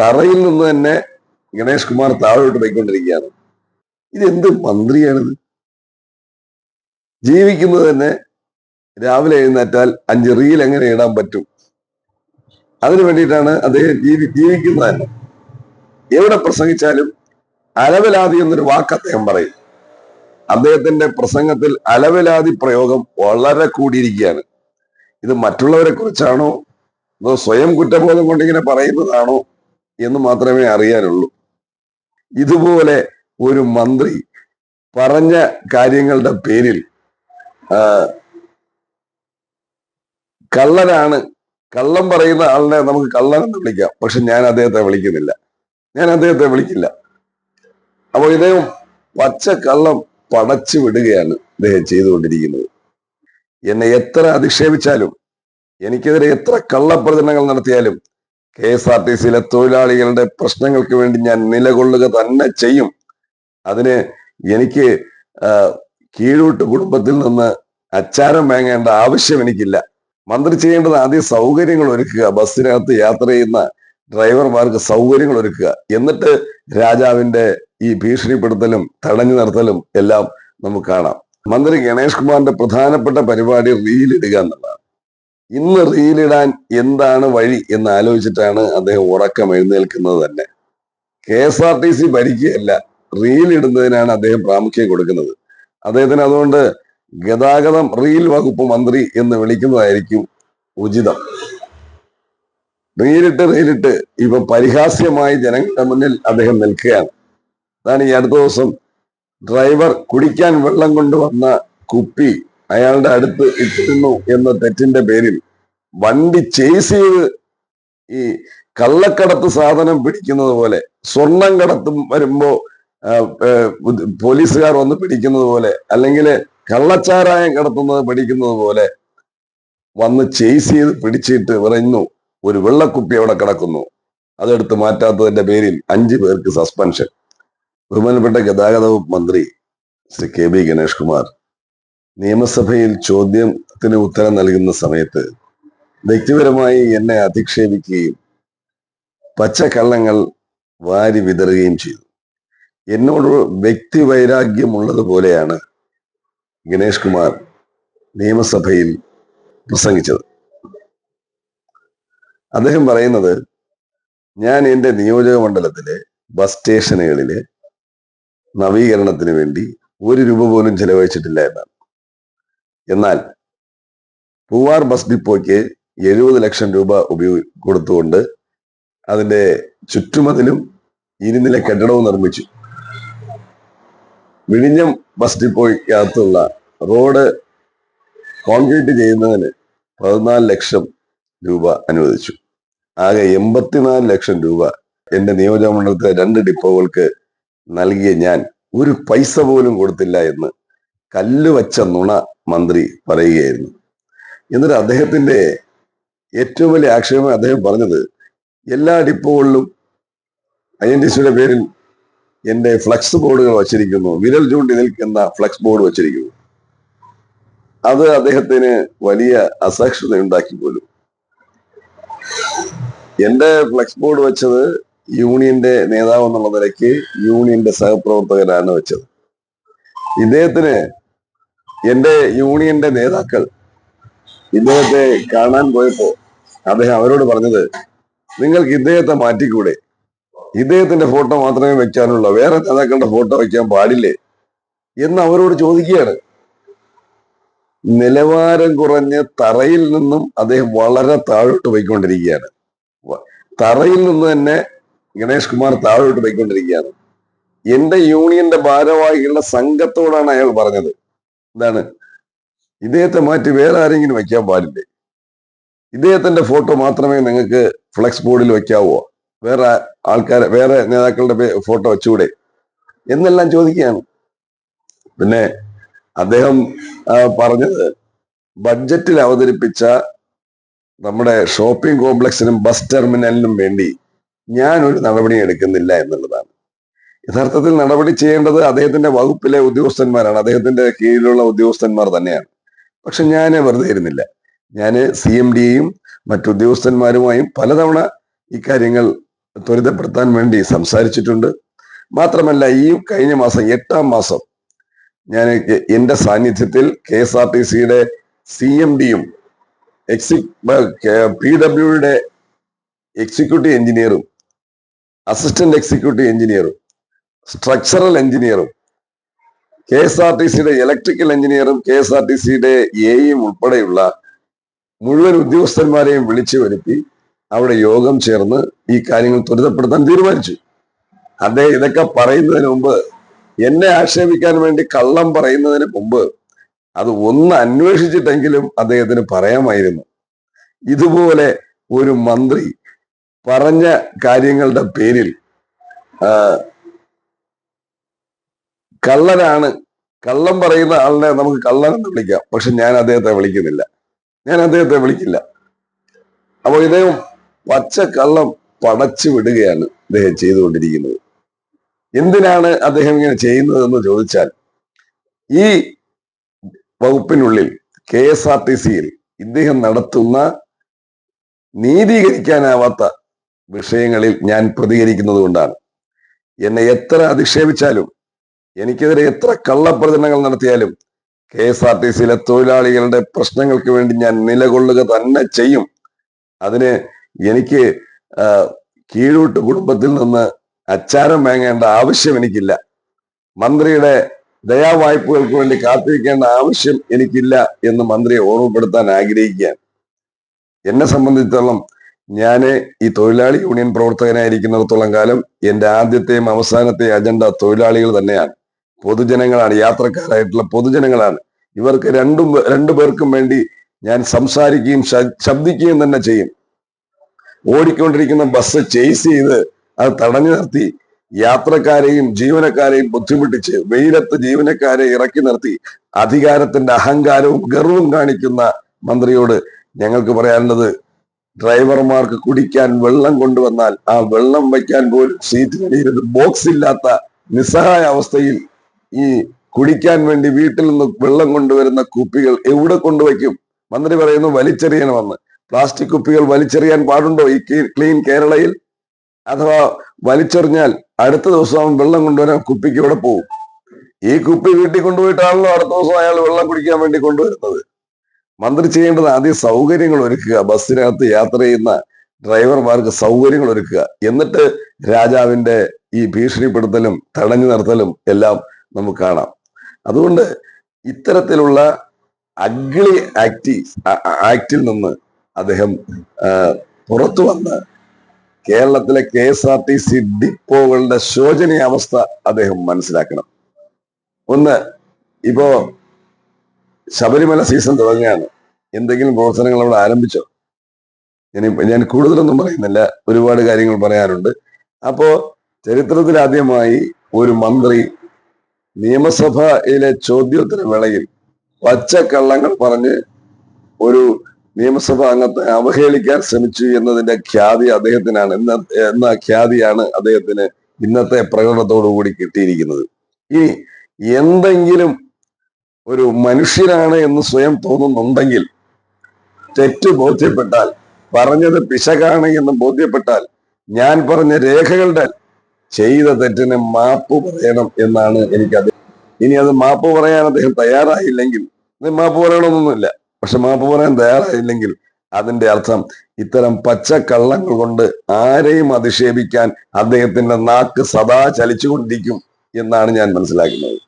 തറയിൽ നിന്ന് തന്നെ ഗണേഷ് കുമാർ താഴോട്ട് പോയിക്കൊണ്ടിരിക്കുകയാണ്. ഇതെന്ത് മന്ത്രിയാണിത്? ജീവിക്കുന്നത് തന്നെ രാവിലെ എഴുന്നേറ്റാൽ അഞ്ച് റീൽ എങ്ങനെ ഇടാൻ പറ്റും? അതിനു വേണ്ടിയിട്ടാണ് അദ്ദേഹം ജീവി ജീവിക്കുന്നത് തന്നെ. എവിടെ പ്രസംഗിച്ചാലും അലവലാതി എന്നൊരു വാക്ക് അദ്ദേഹം പറയും. അദ്ദേഹത്തിന്റെ പ്രസംഗത്തിൽ അലവലാതി പ്രയോഗം വളരെ കൂടിയിരിക്കുകയാണ്. ഇത് മറ്റുള്ളവരെ കുറിച്ചാണോ? അതോ സ്വയം കുറ്റബോധം കൊണ്ട് ഇങ്ങനെ പറയുന്നതാണോ? എന്ന് മാത്രമേ അറിയാനുള്ളൂ. ഇതുപോലെ ഒരു മന്ത്രി പറഞ്ഞ കാര്യങ്ങളുടെ പേരിൽ കള്ളനാണ് കള്ളം പറയുന്ന ആളിനെ നമുക്ക് കള്ളൻ എന്ന് വിളിക്കാം. പക്ഷെ ഞാൻ അദ്ദേഹത്തെ വിളിക്കുന്നില്ല. ഞാൻ അദ്ദേഹത്തെ വിളിക്കില്ല. അപ്പൊ ഇദ്ദേഹം പച്ച കള്ളം പടച്ചു വിടുകയാണ് ഇദ്ദേഹം ചെയ്തുകൊണ്ടിരിക്കുന്നത്. എന്നെ എത്ര അധിക്ഷേപിച്ചാലും എനിക്കെതിരെ എത്ര കള്ളപ്രചരണങ്ങൾ നടത്തിയാലും കെ എസ് ആർ ടി സിയിലെ തൊഴിലാളികളുടെ പ്രശ്നങ്ങൾക്ക് വേണ്ടി ഞാൻ നിലകൊള്ളുക തന്നെ ചെയ്യും. അതിന് എനിക്ക് കീഴോട്ട് കുടുംബത്തിൽ നിന്ന് അച്ചാരം വാങ്ങേണ്ട ആവശ്യം എനിക്കില്ല. മന്ത്രി ചെയ്യേണ്ടത് ആദ്യം സൗകര്യങ്ങൾ ഒരുക്കുക. ബസ്സിനകത്ത് യാത്ര ചെയ്യുന്ന ഡ്രൈവർമാർക്ക് സൗകര്യങ്ങൾ ഒരുക്കുക. എന്നിട്ട് രാജാവിന്റെ ഈ ഭീഷണിപ്പെടുത്തലും തടഞ്ഞു നിർത്തലും എല്ലാം നമുക്ക് കാണാം. മന്ത്രി ഗണേഷ് കുമാറിന്റെ പ്രധാനപ്പെട്ട പരിപാടി റീലിടുക എന്നുള്ളതാണ്. ഇന്ന് റീലിടാൻ എന്താണ് വഴി എന്ന് ആലോചിച്ചിട്ടാണ് അദ്ദേഹം ഉറക്കം എഴുന്നേൽക്കുന്നത് തന്നെ. K S R T C ഭരിക്കുകയല്ല റീലിടുന്നതിനാണ് അദ്ദേഹം പ്രാമുഖ്യം കൊടുക്കുന്നത്. അദ്ദേഹത്തിന് അതുകൊണ്ട് ഗതാഗതം റീൽ വകുപ്പ് മന്ത്രി എന്ന് വിളിക്കുന്നതായിരിക്കും ഉചിതം. റീലിട്ട് റീലിട്ട് ഇപ്പൊ പരിഹാസ്യമായി ജനങ്ങളുടെ മുന്നിൽ അദ്ദേഹം നിൽക്കുകയാണ്. അതാണ് ഈ അടുത്ത ദിവസം ഡ്രൈവർ കുടിക്കാൻ വെള്ളം കൊണ്ടുവന്ന കുപ്പി അയാളുടെ അടുത്ത് എത്തുന്നു എന്ന തെറ്റിന്റെ പേരിൽ വണ്ടി ചേസ് ചെയ്ത് ഈ കള്ളക്കടത്ത് സാധനം പിടിക്കുന്നത് പോലെ സ്വർണം കടത്തും വരുമ്പോ പോലീസുകാർ വന്ന് പിടിക്കുന്നത് പോലെ അല്ലെങ്കിൽ കള്ളച്ചാരായം കടത്തുന്നത് പിടിക്കുന്നത് പോലെ വന്ന് ചേസ് ചെയ്ത് പിടിച്ചിട്ട് പറയുന്നു ഒരു വെള്ളക്കുപ്പി അവിടെ കിടക്കുന്നു. അതെടുത്ത് മാറ്റാത്തതിന്റെ പേരിൽ അഞ്ചു പേർക്ക് സസ്പെൻഷൻ ബഹുമാനപ്പെട്ട ഗതാഗത വകുപ്പ് മന്ത്രി ശ്രീ കെ ബി ഗണേഷ് കുമാർ നിയമസഭയിൽ ചോദ്യത്തിന് ഉത്തരം നൽകുന്ന സമയത്ത് വ്യക്തിപരമായി എന്നെ അധിക്ഷേപിക്കുകയും പച്ചക്കള്ളങ്ങൾ വാരി വിതറുകയും ചെയ്തു. എന്നോട് വ്യക്തി വൈരാഗ്യമുള്ളതുപോലെയാണ് ഗണേഷ് കുമാർ നിയമസഭയിൽ പ്രസംഗിച്ചത്. അദ്ദേഹം പറയുന്നത് ഞാൻ എന്റെ നിയോജക മണ്ഡലത്തിലെ ബസ് സ്റ്റേഷനുകളിലെ നവീകരണത്തിന് വേണ്ടി ഒരു രൂപ പോലും ചെലവഴിച്ചിട്ടില്ല എന്നാണ്. എന്നാൽ പൂവാർ ബസ് ഡിപ്പോയ്ക്ക് എഴുപത് ലക്ഷം രൂപ ഉപയോഗി കൊടുത്തുകൊണ്ട് അതിന്റെ ചുറ്റുമതിലും ഇരുനില കെട്ടിടവും നിർമ്മിച്ചു. വിഴിഞ്ഞം ബസ് ഡിപ്പോയ്ക്കകത്തുള്ള റോഡ് കോൺക്രീറ്റ് ചെയ്യുന്നതിന് പതിനാല് ലക്ഷം രൂപ അനുവദിച്ചു. ആകെ എൺപത്തിനാല് ലക്ഷം രൂപ എന്റെ നിയോജക മണ്ഡലത്തിലെ രണ്ട് ഡിപ്പോകൾക്ക് നൽകിയ ഞാൻ ഒരു പൈസ പോലും കൊടുത്തില്ല എന്ന് കല്ലുവച്ച നുണ മന്ത്രി പറയുകയായിരുന്നു. എന്നിട്ട് അദ്ദേഹത്തിന്റെ ഏറ്റവും വലിയ ആക്ഷേപം അദ്ദേഹം പറഞ്ഞത് എല്ലാ ഡിപ്പോകളിലും ഐ പേരിൽ എന്റെ ഫ്ലക്സ് ബോർഡുകൾ വച്ചിരിക്കുന്നു വിരൽ ചൂണ്ടി നിൽക്കുന്ന ഫ്ലക്സ് ബോർഡ് വച്ചിരിക്കുന്നു. അത് അദ്ദേഹത്തിന് വലിയ അസഹിഷ്ണുത ഉണ്ടാക്കി പോലും. എന്റെ ഫ്ലക്സ് ബോർഡ് വെച്ചത് യൂണിയന്റെ നേതാവ് എന്നുള്ള നിലയ്ക്ക് യൂണിയന്റെ സഹപ്രവർത്തകരാണ് വെച്ചത്. ഇദ്ദേഹത്തിന് എന്റെ യൂണിയന്റെ നേതാക്കൾ ഇദ്ദേഹത്തെ കാണാൻ പോയപ്പോ അദ്ദേഹം അവരോട് പറഞ്ഞത് നിങ്ങൾക്ക് ഇദ്ദേഹത്തെ മാറ്റിക്കൂടെ? ഇദ്ദേഹത്തിന്റെ ഫോട്ടോ മാത്രമേ വെക്കാനുള്ളൂ. വേറെ നേതാക്കളുടെ ഫോട്ടോ വെക്കാൻ പാടില്ലേ? എന്ന് അവരോട് ചോദിക്കുകയാണ്. നിലവാരം കുറഞ്ഞ തറയിൽ നിന്നും അദ്ദേഹം വളരെ താഴോട്ട് പോയിക്കൊണ്ടിരിക്കുകയാണ്. തറയിൽ നിന്ന് തന്നെ ഗണേഷ് കുമാർ താഴോട്ട് പോയിക്കൊണ്ടിരിക്കുകയാണ്. എന്റെ യൂണിയന്റെ ഭാരവാഹികളുടെ സംഘത്തോടാണ് അയാൾ പറഞ്ഞത്. എന്താണ് ഇദ്ദേഹത്തെ മാറ്റി വേറെ ആരെങ്കിലും വയ്ക്കാൻ പാടില്ലേ. ഇദ്ദേഹത്തിന്റെ ഫോട്ടോ മാത്രമേ നിങ്ങൾക്ക് ഫ്ലെക്സ് ബോർഡിൽ വെക്കാവോ വേറെ ആൾക്കാരെ വേറെ നേതാക്കളുടെ ഫോട്ടോ വെച്ചുകൂടെ? എന്നെല്ലാം ചോദിക്കുകയാണ്. പിന്നെ അദ്ദേഹം പറഞ്ഞത് ബഡ്ജറ്റിൽ അവതരിപ്പിച്ച നമ്മുടെ ഷോപ്പിംഗ് കോംപ്ലക്സിനും ബസ് ടെർമിനലിനും വേണ്ടി ഞാൻ ഒരു നടപടി എടുക്കുന്നില്ല എന്നുള്ളതാണ്. യഥാർത്ഥത്തിൽ നടപടി ചെയ്യേണ്ടത് അദ്ദേഹത്തിന്റെ വകുപ്പിലെ ഉദ്യോഗസ്ഥന്മാരാണ്. അദ്ദേഹത്തിന്റെ കീഴിലുള്ള ഉദ്യോഗസ്ഥന്മാർ തന്നെയാണ്. പക്ഷെ ഞാൻ വെറുതെ ഇരുന്നില്ല. ഞാൻ സി എം ഡിയെയും മറ്റു ഉദ്യോഗസ്ഥന്മാരുമായും പലതവണ ഇക്കാര്യങ്ങൾ ത്വരിതപ്പെടുത്താൻ വേണ്ടി സംസാരിച്ചിട്ടുണ്ട്. മാത്രമല്ല ഈ കഴിഞ്ഞ മാസം എട്ടാം മാസം ഞാൻ എന്റെ സാന്നിധ്യത്തിൽ കെ എസ് ആർ ടി സിയുടെ സി എം ഡിയും എക്സി പി ഡബ്ല്യുയുടെ എക്സിക്യൂട്ടീവ് എഞ്ചിനീയറും അസിസ്റ്റന്റ് എക്സിക്യൂട്ടീവ് എഞ്ചിനീയറും സ്ട്രക്ചറൽ എഞ്ചിനീയറും കെ എസ് ആർ ടി സിയുടെ ഇലക്ട്രിക്കൽ എഞ്ചിനീയറും കെ എസ് ആർ ടി സിയുടെ എയും ഉൾപ്പെടെയുള്ള മുഴുവൻ ഉദ്യോഗസ്ഥന്മാരെയും വിളിച്ചു വരുത്തി അവിടെ യോഗം ചേർന്ന് ഈ കാര്യങ്ങൾ ത്വരിതപ്പെടുത്താൻ തീരുമാനിച്ചു. അദ്ദേഹം ഇതൊക്കെ പറയുന്നതിന് മുമ്പ് എന്നെ ആക്ഷേപിക്കാൻ വേണ്ടി കള്ളം പറയുന്നതിന് മുമ്പ് അത് ഒന്ന് അന്വേഷിച്ചിട്ടെങ്കിലും അദ്ദേഹത്തിന് പറയാമായിരുന്നു. ഇതുപോലെ ഒരു മന്ത്രി പറഞ്ഞ കാര്യങ്ങളുടെ പേരിൽ കള്ളനാണ്. കള്ളം പറയുന്ന ആളിനെ നമുക്ക് കള്ളൻ എന്ന് വിളിക്കാം. പക്ഷെ ഞാൻ അദ്ദേഹത്തെ വിളിക്കുന്നില്ല. ഞാൻ അദ്ദേഹത്തെ വിളിക്കില്ല. അപ്പൊ ഇദ്ദേഹം പച്ച കള്ളം പടച്ചു വിടുകയാണ് അദ്ദേഹം ചെയ്തുകൊണ്ടിരിക്കുന്നത്. എന്തിനാണ് അദ്ദേഹം ഇങ്ങനെ ചെയ്യുന്നതെന്ന് ചോദിച്ചാൽ ഈ വകുപ്പിനുള്ളിൽ കെ എസ് ആർ ടി സിയിൽ ഇദ്ദേഹം നടത്തുന്ന നീതീകരിക്കാനാവാത്ത വിഷയങ്ങളിൽ ഞാൻ പ്രതികരിക്കുന്നത് കൊണ്ടാണ് എന്നെ എത്ര അധിക്ഷേപിച്ചാലും എനിക്കെതിരെ എത്ര കള്ളപ്രചരണങ്ങൾ നടത്തിയാലും കെ എസ് ആർ ടി സിയിലെ തൊഴിലാളികളുടെ പ്രശ്നങ്ങൾക്ക് വേണ്ടി ഞാൻ നിലകൊള്ളുക തന്നെ ചെയ്യും. അതിന് എനിക്ക് കീഴോട്ട് കുടുംബത്തിൽ നിന്ന് അച്ചാരം വാങ്ങേണ്ട ആവശ്യം എനിക്കില്ല. മന്ത്രിയുടെ ദയാവായ്പകൾക്ക് വേണ്ടി കാത്തിരിക്കേണ്ട ആവശ്യം എനിക്കില്ല എന്ന് മന്ത്രിയെ ഓർമ്മപ്പെടുത്താൻ ആഗ്രഹിക്കുകയാണ്. എന്നെ സംബന്ധിച്ചിടത്തോളം ഞാൻ ഈ തൊഴിലാളി യൂണിയൻ പ്രവർത്തകനായിരിക്കുന്നിടത്തോളം കാലം എന്റെ ആദ്യത്തെയും അവസാനത്തെയും അജണ്ട തൊഴിലാളികൾ തന്നെയാണ്. പൊതുജനങ്ങളാണ് യാത്രക്കാരായിട്ടുള്ള പൊതുജനങ്ങളാണ്. ഇവർക്ക് രണ്ടും രണ്ടു പേർക്കും വേണ്ടി ഞാൻ സംസാരിക്കുകയും ശബ്ദിക്കുകയും തന്നെ ചെയ്യും. ഓടിക്കൊണ്ടിരിക്കുന്ന ബസ് ചേസ് ചെയ്ത് അത് തടഞ്ഞു നിർത്തി യാത്രക്കാരെയും ജീവനക്കാരെയും ബുദ്ധിമുട്ടിച്ച് വെയിലത്ത് ജീവനക്കാരെ ഇറക്കി നിർത്തി അധികാരത്തിന്റെ അഹങ്കാരവും ഗർവവും കാണിക്കുന്ന മന്ത്രിയോട് ഞങ്ങൾക്ക് പറയാനുള്ളത് ഡ്രൈവർമാർക്ക് കുടിക്കാൻ വെള്ളം കൊണ്ടുവന്നാൽ ആ വെള്ളം വയ്ക്കാൻ പോലും സീറ്റിനടിയിൽ ബോക്സ് ഇല്ലാത്ത നിസ്സഹായ അവസ്ഥയിൽ ഈ കുടിക്കാൻ വേണ്ടി വീട്ടിൽ നിന്ന് വെള്ളം കൊണ്ടുവരുന്ന കുപ്പികൾ എവിടെ കൊണ്ടുവയ്ക്കും? മന്ത്രി പറയുന്നു വലിച്ചെറിയണമെന്ന് പ്ലാസ്റ്റിക് കുപ്പികൾ വലിച്ചെറിയാൻ പാടുണ്ടോ ഈ ക്ലീൻ കേരളയിൽ? അഥവാ വലിച്ചെറിഞ്ഞാൽ അടുത്ത ദിവസം വെള്ളം കൊണ്ടുവരാൻ കുപ്പിക്ക് ഇവിടെ പോകും ഈ കുപ്പി വീട്ടിൽ കൊണ്ടുപോയിട്ടാണല്ലോ അടുത്ത ദിവസം അയാൾ വെള്ളം കുടിക്കാൻ വേണ്ടി കൊണ്ടുവരുന്നത്. മന്ത്രി ചെയ്യേണ്ടത് ആദ്യം സൗകര്യങ്ങൾ ഒരുക്കുക. ബസ്സിനകത്ത് യാത്ര ചെയ്യുന്ന ഡ്രൈവർമാർക്ക് സൗകര്യങ്ങൾ ഒരുക്കുക. എന്നിട്ട് രാജാവിന്റെ ഈ ഭീഷണിപ്പെടുത്തലും തടഞ്ഞു നിർത്തലും എല്ലാം നമുക്ക് കാണാം. അതുകൊണ്ട് ഇത്തരത്തിലുള്ള അഗ്ലി ആക്ടി ആക്ടിൽ നിന്ന് അദ്ദേഹം പുറത്തു വന്ന് കേരളത്തിലെ K S R T C ഡിപ്പോകളുടെ ശോചനീയ അവസ്ഥ അദ്ദേഹം മനസ്സിലാക്കണം. ഒന്ന് ഇപ്പോ ശബരിമല സീസൺ തുടങ്ങുകയാണ്. എന്തെങ്കിലും പ്രവർത്തനങ്ങൾ അവിടെ ആരംഭിച്ചോ? ഞാൻ ഞാൻ കൂടുതലൊന്നും പറയുന്നില്ല. ഒരുപാട് കാര്യങ്ങൾ പറയാനുണ്ട് അപ്പോ ചരിത്രത്തിൽ ആദ്യമായി ഒരു മന്ത്രി നിയമസഭയിലെ ചോദ്യോത്തര വേളയിൽ പച്ചക്കള്ളങ്ങൾ പറഞ്ഞ് ഒരു നിയമസഭ അംഗത്തെ അവഹേളിക്കാൻ ശ്രമിച്ചു എന്നതിന്റെ ഖ്യാതി അദ്ദേഹത്തിനാണ്. എന്ന എന്ന ഖ്യാതിയാണ് അദ്ദേഹത്തിന് ഇന്നത്തെ പ്രകടനത്തോടുകൂടി കിട്ടിയിരിക്കുന്നത്. ഇനി എന്തെങ്കിലും ഒരു മനുഷ്യനാണ് എന്ന് സ്വയം തോന്നുന്നുണ്ടെങ്കിൽ തെറ്റ് ബോധ്യപ്പെട്ടാൽ പറഞ്ഞത് പിശകാണ് എന്ന് ബോധ്യപ്പെട്ടാൽ ഞാൻ പറഞ്ഞ രേഖകളുടെ ചെയ്ത തെറ്റിന് മാപ്പ് പറയണം എന്നാണ് എനിക്കത് ഇനി അത് മാപ്പ് പറയാൻ അദ്ദേഹം തയ്യാറായില്ലെങ്കിൽ മാപ്പ് പറയണമെന്നൊന്നുമില്ല. പക്ഷെ മാപ്പ് പറയാൻ തയ്യാറായില്ലെങ്കിൽ അതിന്റെ അർത്ഥം ഇത്തരം പച്ചക്കള്ളങ്ങൾ കൊണ്ട് ആരെയും അധിക്ഷേപിക്കാൻ അദ്ദേഹത്തിന്റെ നാക്ക് സദാ ചലിച്ചുകൊണ്ടിരിക്കും എന്നാണ് ഞാൻ മനസ്സിലാക്കുന്നത്.